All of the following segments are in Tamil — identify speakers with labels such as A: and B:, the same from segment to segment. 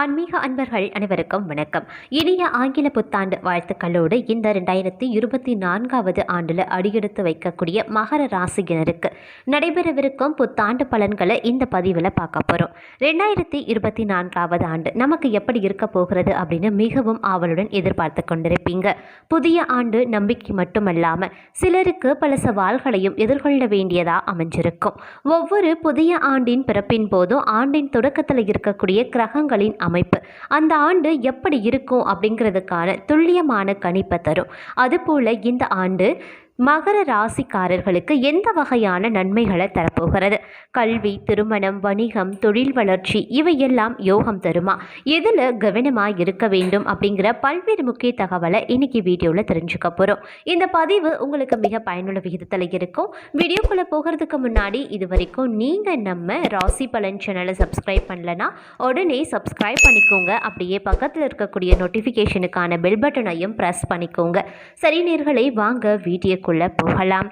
A: ஆன்மீக அன்பர்கள் அனைவருக்கும் வணக்கம். இனிய ஆங்கில புத்தாண்டு வாழ்த்துக்களோடு இந்த ரெண்டாயிரத்தி இருபத்தி நான்காவது ஆண்டில் அடியெடுத்து வைக்கக்கூடிய மகர ராசியினருக்கு நடைபெறவிருக்கும் புத்தாண்டு பலன்களை இந்த பதிவில் பார்க்க போகிறோம் ரெண்டாயிரத்தி இருபத்தி நான்காவது ஆண்டு நமக்கு எப்படி இருக்க போகிறது அப்படின்னு மிகவும் ஆவலுடன் எதிர்பார்த்து கொண்டிருப்பீங்க. புதிய ஆண்டு நம்பிக்கை மட்டுமல்லாமல் சிலருக்கு பல சவால்களையும் எதிர்கொள்ள வேண்டியதாக அமைஞ்சிருக்கும். ஒவ்வொரு புதிய ஆண்டின் பிறப்பின் போதும் ஆண்டின் தொடக்கத்தில் இருக்கக்கூடிய கிரகங்களின் அமைப்பு. அந்த ஆண்டு எப்படி இருக்கும் அப்படிங்கிறதுக்கான துல்லியமான கணிப்பை தரும். அதுபோல் இந்த ஆண்டு மகர ராசிக்காரர்களுக்கு எந்த வகையான நன்மைகளை தரப்போகிறது? கல்வி திருமணம் வணிகம் தொழில் வளர்ச்சி இவையெல்லாம் யோகம் தருமா? எதில் கவனமாக இருக்க வேண்டும் அப்படிங்கிற பல்வேறு முக்கிய தகவலை இன்னைக்கு வீடியோவில் தெரிஞ்சுக்க போகிறோம் இந்த பதிவு உங்களுக்கு மிக பயனுள்ள விகிதத்தில் இருக்கும். வீடியோக்குள்ளே போகிறதுக்கு முன்னாடி இது வரைக்கும் நீங்கள் நம்ம ராசி பலன் சேனலை சப்ஸ்கிரைப் பண்ணலன்னா உடனே சப்ஸ்கிரைப் பண்ணிக்கோங்க. அப்படியே பக்கத்தில் இருக்கக்கூடிய நோட்டிஃபிகேஷனுக்கான பெல் பட்டனையும் ப்ரெஸ் பண்ணிக்கோங்க. சரி நேர்களை வாங்க வீடியோ வீடியோக்குள்ளே போகலாம்.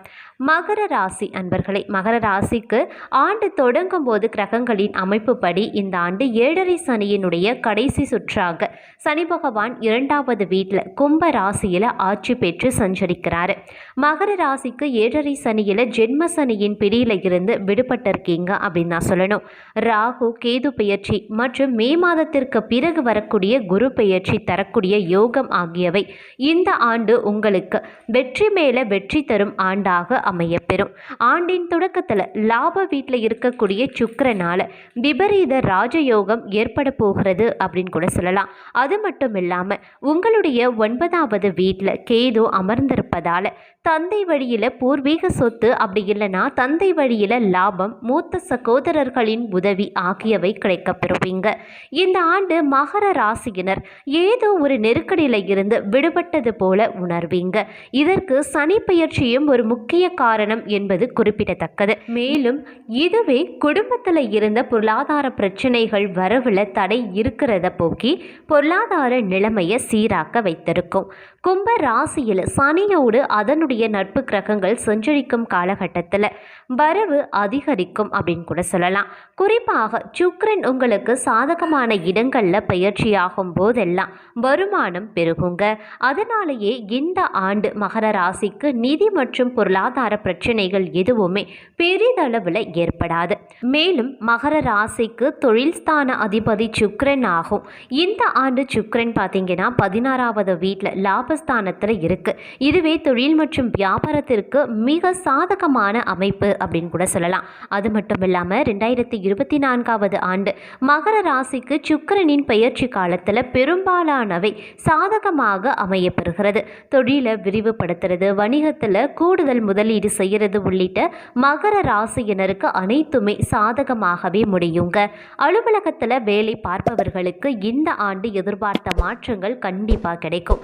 A: மகர ராசி அன்பர்களே மகர ராசிக்கு ஆண்டு தொடங்கும் போது கிரகங்களின் அமைப்புப்படி இந்த ஆண்டு ஏழரை சனியினுடைய கடைசி சுற்றாக சனி பகவான் இரண்டாவது வீட்டில் கும்ப ராசியில் ஆட்சி பெற்று சஞ்சரிக்கிறார். மகர ராசிக்கு ஏழரை சனியில் ஜென்ம சனியின் பிடியில் இருந்து விடுபட்டிருக்கீங்க அப்படின்னு நான் சொல்லணும். ராகு கேது பெயர்ச்சி மற்றும் மே மாதத்திற்கு பிறகு வரக்கூடிய குரு பெயர்ச்சி தரக்கூடிய யோகம் ஆகியவை இந்த ஆண்டு உங்களுக்கு வெற்றி மேலே வெற்றி தரும் ஆண்டாக அமையப்பெறும். ஆண்டின் தொடக்கத்தில் லாப வீட்டில் இருக்கக்கூடிய சுக்கரனால் விபரீத ராஜயோகம் ஏற்பட போகிறது அப்படின்னு கூட சொல்லலாம். அது மட்டும் இல்லாமல் உங்களுடைய ஒன்பதாவது வீட்டில் கேது அமர்ந்திருப்பதால் தந்தை வழியில் பூர்வீக சொத்து அப்படி இல்லைன்னா தந்தை வழியில் லாபம் மூத்த சகோதரர்களின் உதவி ஆகியவை கிடைக்கப்பெறுவீங்க. இந்த ஆண்டு மகர ராசியினர் ஏதோ ஒரு நெருக்கடியில் இருந்து விடுபட்டது போல உணர்வீங்க. இதற்கு சனி பயிற்சியும் ஒரு முக்கிய காரணம் என்பது குறிப்பிடத்தக்கது. மேலும் இதுவே குடும்பத்தில் இருந்த பொருளாதார பிரச்சனைகள் வரவுல தடை இருக்கிறத போக்கி பொருளாதார நிலைமையை சீராக்க வைத்திருக்கும். கும்ப ராசியில் சனியோடு அதனுடைய நட்பு கிரகங்கள் சஞ்சரிக்கும் காலகட்டத்தில் வரவு அதிகரிக்கும் அப்படின்னு கூட சொல்லலாம். குறிப்பாக சுக்ரன் உங்களுக்கு சாதகமான இடங்களில் பயிற்சியாகும் போதெல்லாம் வருமானம் பெருகுங்க. அதனாலேயே இந்த ஆண்டு மகர ராசிக்கு நிதி மற்றும் பொருளாதார பிரச்சனைகள் எதுவுமே பெரிதளவில் ஏற்படாது. மேலும் மகர ராசிக்கு தொழில் ஸ்தான அதிபதி சுக்ரன் ஆகும். இந்த ஆண்டு சுக்ரன் பார்த்தீங்கன்னா பதினாறாவது வீட்டில் லாபஸ்தானத்தில் இருக்கு. இதுவே தொழில் மற்றும் வியாபாரத்திற்கு மிக சாதகமான அமைப்பு அப்படின்னு கூட சொல்லலாம். அது மட்டும் இல்லாமல் ரெண்டாயிரத்தி இருபத்தி நான்காவது ஆண்டு மகர ராசிக்கு சுக்கரனின் பயிற்சி காலத்தில் பெரும்பாலானவை சாதகமாக அமையப்பெறுகிறது. தொழிலை விரிவுபடுத்துறது வணிகத்தில் கூடுதல் முதலீடு செய்கிறது உள்ளிட்ட மகர ராசியினருக்கு அனைத்துமே சாதகமாகவே முடியுங்க. அலுவலகத்தில் வேலை பார்ப்பவர்களுக்கு இந்த ஆண்டு எதிர்பார்த்த மாற்றங்கள் கண்டிப்பாக கிடைக்கும்.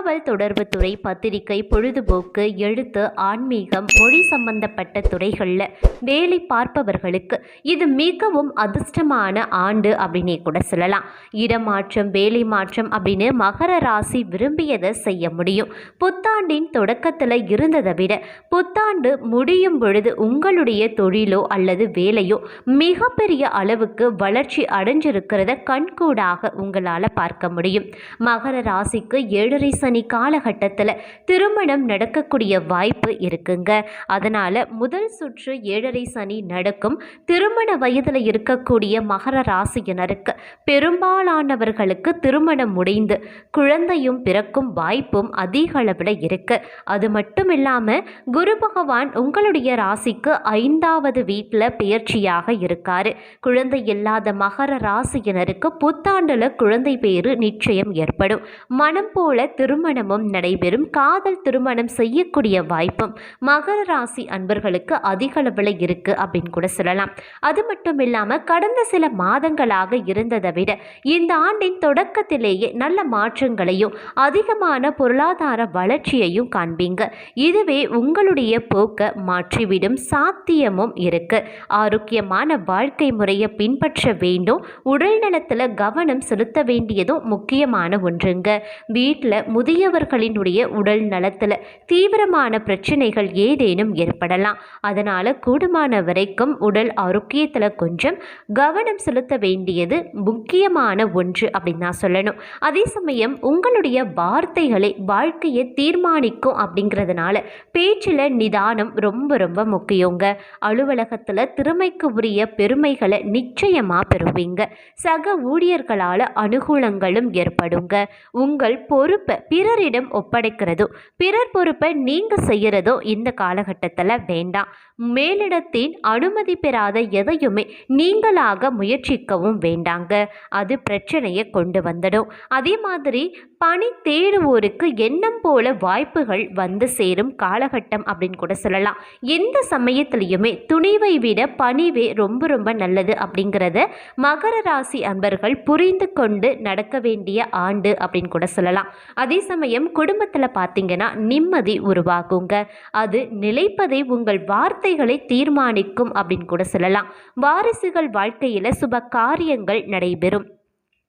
A: தகவல் தொடர்பு துறை பத்திரிகை பொழுதுபோக்கு எழுத்து ஆன்மீகம் மொழி சம்பந்தப்பட்ட துறைகளில் வேலை பார்ப்பவர்களுக்கு இது மிகவும் அதிர்ஷ்டமான ஆண்டு அப்படின்னே கூட சொல்லலாம். இடமாற்றம் வேலை மாற்றம் அப்படின்னு மகர ராசி விரும்பியதை செய்ய முடியும். புத்தாண்டின் தொடக்கத்தில் இருந்ததை விட புத்தாண்டு முடியும் பொழுது உங்களுடைய தொழிலோ அல்லது வேலையோ மிகப்பெரிய அளவுக்கு வளர்ச்சி அடைஞ்சிருக்கிறத கண்கூடாக உங்களால் பார்க்க முடியும். மகர ராசிக்கு ஏழரை சனி காலகட்டத்தில் திருமணம் நடக்கக்கூடிய வாய்ப்பு இருக்குங்க. அதனால் முதல் சுற்று ஏழரை சனி நடக்கும். திருமண வயதில் இருக்கக்கூடிய மகர ராசியினருக்கு பெரும்பாலானவர்களுக்கு திருமணம் முடிந்து குழந்தையும் பிறக்கும் வாய்ப்பும் அதிக அளவில் இருக்கு. அது மட்டும் இல்லாமல் குரு பகவான் உங்களுடைய ராசிக்கு ஐந்தாவது வீட்டில் பெயர்ச்சியாக இருக்காரு. குழந்தை இல்லாத மகர ராசியினருக்கு புத்தாண்டுல குழந்தை பேரு நிச்சயம் ஏற்படும். மனம் போல திரும்ப திருமணமும் நடைபெறும். காதல் திருமணம் செய்யக்கூடிய வாய்ப்பும் மகர ராசி அன்பர்களுக்கு அதிக அளவில் இருக்கு அப்படின்னு கூட சொல்லலாம். அது மட்டும் இல்லாமல் கடந்த சில மாதங்களாக இருந்ததை விட இந்த ஆண்டின் தொடக்கத்திலேயே நல்ல மாற்றங்களையும் அதிகமான பொருளாதார வளர்ச்சியையும் காண்பீங்க. இதுவே உங்களுடைய உங்களுடைய போக்கை மாற்றிவிடும் சாத்தியமும் இருக்கு. ஆரோக்கியமான வாழ்க்கை முறையை பின்பற்ற வேண்டும். உடல் நலத்தில் கவனம் செலுத்த வேண்டியதும் முக்கியமான ஒன்றுங்க. வீட்டில் முதியவர்களினுடைய உடல் நலத்தில் தீவிரமான பிரச்சனைகள் ஏதேனும் ஏற்படலாம். அதனால் கூடுமான வரைக்கும் உடல் ஆரோக்கியத்தில் கொஞ்சம் கவனம் செலுத்த வேண்டியது முக்கியமான ஒன்று அப்படின்னு நான் சொல்லணும். அதே சமயம் உங்களுடைய வார்த்தைகளை வாழ்க்கையை தீர்மானிக்கும் அப்படிங்கிறதுனால பேச்சில் நிதானம் ரொம்ப ரொம்ப முக்கியங்க. அலுவலகத்தில் திறமைக்கு உரிய பெருமைகளை நிச்சயமாக பெறுவீங்க. சக ஊழியர்களால் அனுகூலங்களும் ஏற்படுங்க. உங்கள் பொறுப்பை பிறரிடம் ஒப்படைக்கிறதோ பிறர் பொறுப்பை நீங்கள் செய்கிறதோ இந்த காலகட்டத்தில் வேண்டாம். மேலிடத்தின் அனுமதி பெறாத எதையுமே நீங்களாக முயற்சிக்கவும் வேண்டாங்க. அது பிரச்சனையை கொண்டு வந்துடும். அதே மாதிரி பணி தேடுவோருக்கு எண்ணம் போல வாய்ப்புகள் வந்து சேரும் காலகட்டம் அப்படின்னு கூட சொல்லலாம். எந்த சமயத்திலையுமே துணிவை விட பணிவே ரொம்ப ரொம்ப நல்லது அப்படிங்கிறத மகர ராசி அன்பர்கள் புரிந்து கொண்டு நடக்க வேண்டிய ஆண்டு அப்படின்னு கூட சொல்லலாம். அதே சமயம் குடும்பத்தில் பார்த்தீங்கன்னா நிம்மதி உருவாகுங்க. அது நிலைப்பதை உங்கள் வார்த்தைகளை தீர்மானிக்கும் அப்படின்னு கூட சொல்லலாம். வாரிசுகள் வாழ்க்கையில் சுப காரியங்கள் நடைபெறும்.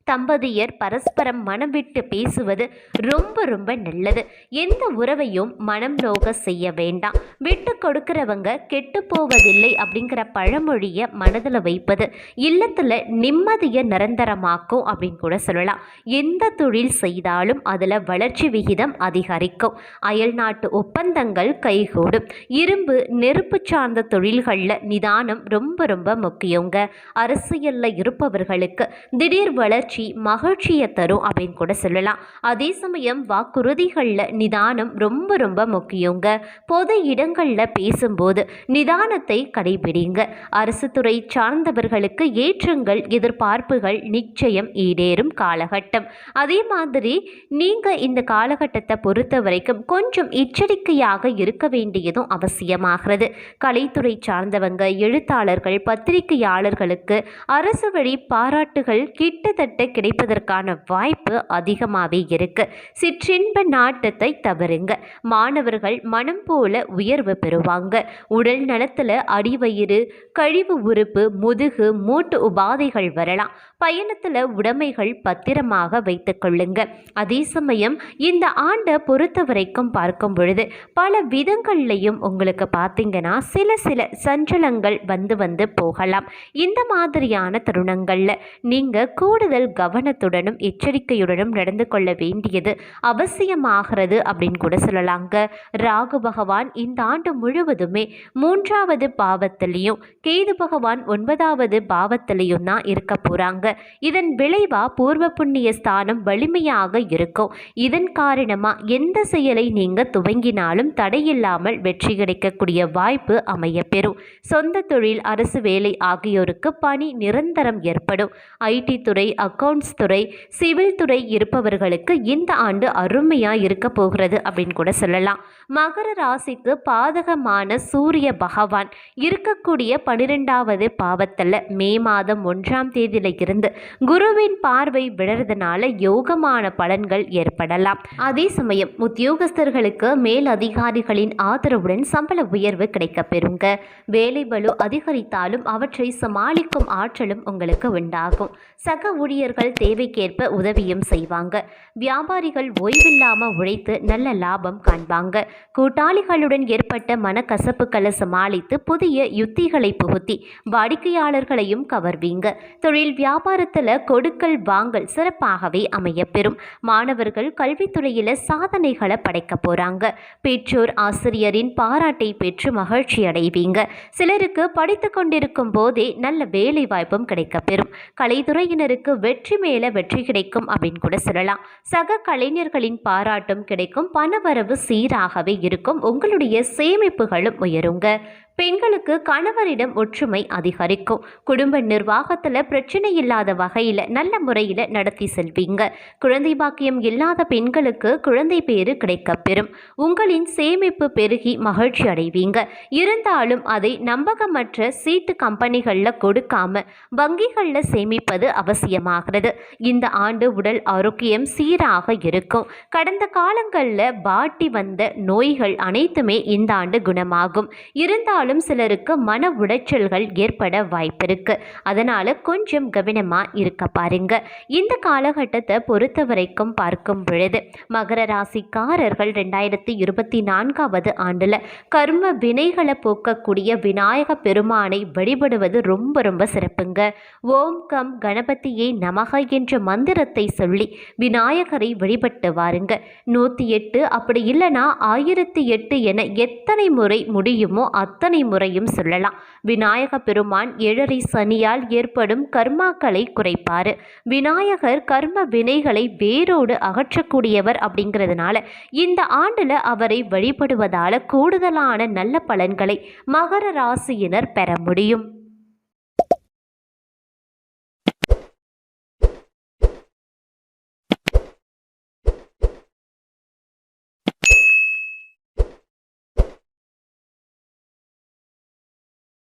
A: தம்பதியர் பரஸ்பரம் மனம் விட்டு பேசுவது ரொம்ப ரொம்ப நல்லது. எந்த உறவையும் மனம் நோக செய்ய வேண்டாம். விட்டு கொடுக்கிறவங்க கெட்டு போவதில்லை அப்படிங்கிற பழமொழியை மனதில் வைப்பது இல்லத்தில் நிம்மதியை நிரந்தரமாக்கும் அப்படின்னு கூட சொல்லலாம். எந்த தொழில் செய்தாலும் அதில் வளர்ச்சி விகிதம் அதிகரிக்கும். அயல்நாட்டு ஒப்பந்தங்கள் கைகூடும். இரும்பு நெருப்பு சார்ந்த தொழில்களில் நிதானம் ரொம்ப ரொம்ப முக்கியங்க. அரசியலில் இருப்பவர்களுக்கு திடீர் வளர்ச்சி மகிழ்ச்சியை தரும் அப்படின்னு கூட சொல்லலாம். அதே சமயம் வாக்குறுதிகளில் நிதானம் ரொம்ப ரொம்ப முக்கியங்க. பொது இடங்களில் பேசும்போது நிதானத்தை கடைபிடிங்க. அரசு துறை சார்ந்தவர்களுக்கு ஏற்றங்கள் எதிர்பார்ப்புகள் நிச்சயம் ஈடேறும் காலகட்டம். அதே மாதிரி நீங்கள் இந்த காலகட்டத்தை பொறுத்த வரைக்கும் கொஞ்சம் எச்சரிக்கையாக இருக்க வேண்டியதும் அவசியமாகிறது. கலைத்துறை சார்ந்தவங்க எழுத்தாளர்கள் பத்திரிகையாளர்களுக்கு அரசு வழி பாராட்டுகள் கிட்டத்தட்ட கிடைப்பதற்கான வாய்ப்பு அதிகமாகவே இருக்கு. சிற்றின்ப நாட்டத்தை தவறுங்க. மாணவர்கள் மனம் போல உயர்வு பெறுவாங்க. உடல் நலத்தில் அடிவயிறு கழிவு உறுப்பு முதுகு மூட்டு உபாதைகள் வரலாம். பயணத்தில் உடைமைகள் பத்திரமாக வைத்துக் கொள்ளுங்க. அதே சமயம் இந்த ஆண்டை பொறுத்த வரைக்கும் பார்க்கும் பொழுது பல விதங்கள்லையும் உங்களுக்கு பார்த்தீங்கன்னா சில சில சஞ்சலங்கள் வந்து வந்து போகலாம். இந்த மாதிரியான தருணங்களில் நீங்கள் கூடுதல் கவனத்துடனும் எச்சரிக்கையுடனும் நடந்து கொள்ள வேண்டியது அவசியமாகிறது அப்படின்னு கூட சொல்லலாங்க. ராகு பகவான் இந்த ஆண்டு முழுவதுமே மூன்றாவது பாவத்திலையும் கேது பகவான் ஒன்பதாவது பாவத்திலையும் தான் இருக்க போகிறாங்க இதன் விளைவா பூர்வ புண்ணிய ஸ்தானம் வலிமையாக இருக்கும். இதன் காரணமாக எந்த செயலை நீங்கள் துவங்கினாலும் தடையில்லாமல் வெற்றி கிடைக்கக்கூடிய வாய்ப்பு அமையப்பெறும். சொந்த தொழில் அரசு வேலை ஆகியோருக்கு பணி நிரந்தரம் ஏற்படும். ஐடி துறை அக்கவுண்ட்ஸ் துறை சிவில் துறை இருப்பவர்களுக்கு இந்த ஆண்டு அருமையாக இருக்க போகிறது அப்படின்னு கூட சொல்லலாம். மகர ராசிக்கு பாதகமான சூரிய பகவான் இருக்கக்கூடிய பனிரெண்டாவது பாவத்தில் மே மாதம் ஒன்றாம் தேதியில இருந்து குருவின் பார்வை விழறதுனால யோகமான பலன்கள் ஏற்படலாம். அதே சமயம் உத்தியோகஸ்தர்களுக்கு மேல் அதிகாரிகளின் ஆதரவுடன் சம்பள உயர்வு கிடைக்க பெறுங்க. வேலை பலு அதிகரித்தாலும் அவற்றை சமாளிக்கும் ஆற்றலும் உங்களுக்கு உண்டாகும். சக ஊழியர் ஊழியர்கள் தேவைக்கேற்ப உதவியும் செய்வாங்க. வியாபாரிகள் ஓய்வில்லாம உழைத்து நல்ல லாபம் காண்பாங்க. கூட்டாளிகளுடன் ஏற்பட்ட மனக்கசப்புகளை சமாளித்து புதிய யுத்திகளை புகுத்தி வாடிக்கையாளர்களையும் கவர்வீங்க. தொழில் வியாபாரத்தில் கொடுக்கல் வாங்கல் சிறப்பாகவே அமையப்பெறும். மாணவர்கள் கல்வித்துறையில் சாதனைகளை படைக்க போகிறாங்க பெற்றோர் ஆசிரியரின் பாராட்டை பெற்று மகிழ்ச்சி அடைவீங்க. சிலருக்கு படித்து கொண்டிருக்கும் போதே நல்ல வேலை வாய்ப்பும் கிடைக்கப்பெறும். கலைத்துறையினருக்கு வெற்றி மேல வெற்றி கிடைக்கும் அப்படின்னு கூட சொல்லலாம். சக கலைஞர்களின் பாராட்டும் கிடைக்கும். பணவரவு சீராகவே இருக்கும். உங்களுடைய சேமிப்புகளும் உயருங்க. பெண்களுக்கு கணவரிடம் ஒற்றுமை அதிகரிக்கும். குடும்ப நிர்வாகத்தில் பிரச்சனை இல்லாத வகையில் நல்ல முறையில் நடத்தி செல்வீங்க. குழந்தை பாக்கியம் இல்லாத பெண்களுக்கு குழந்தை பேறு கிடைக்கப்பெறும். உங்களின் சேமிப்பு பெருகி மகிழ்ச்சி அடைவீங்க. இருந்தாலும் அதை நம்பகமற்ற சீட்டு கம்பெனிகளில் கொடுக்காம வங்கிகளில் சேமிப்பது அவசியமாகிறது. இந்த ஆண்டு உடல் ஆரோக்கியம் சீராக இருக்கும். கடந்த காலங்களில் பாட்டி வந்த நோய்கள் அனைத்துமே இந்த ஆண்டு குணமாகும். இருந்தாலும் சிலருக்கு மன உளைச்சல்கள் ஏற்பட வாய்ப்பிருக்கு அதனால கொஞ்சம் கவனமா இருக்க பாருங்க. இந்த காலகட்டத்தை பொறுத்த வரைக்கும் பார்க்கும் பொழுது மகர ராசிக்காரர்கள் ரெண்டாயிரத்தி இருபத்தி நான்காவது ஆண்டுல கர்ம வினைகளை போக்கக்கூடிய விநாயக பெருமானை வழிபடுவது ரொம்ப ரொம்ப சிறப்புங்க. ஓம் கம் கணபதியை நமக என்ற மந்திரத்தை சொல்லி விநாயகரை வழிபட்டு வாருங்க. நூற்றி எட்டு அப்படி இல்லைனா ஆயிரத்தி எட்டு என எத்தனை முறை முடியுமோ அத்தனை முறையும் சொல்லலாம். விநாயக பெருமான் ஏழரை சனியால் ஏற்படும் கர்மாக்களை குறைப்பார். விநாயகர் கர்ம வினைகளை வேரோடு அகற்றக்கூடியவர் அப்படிங்கிறதுனால இந்த ஆண்டில் அவரை வழிபடுவதால் கூடுதலான நல்ல பலன்களை மகர ராசியினர் பெற முடியும்.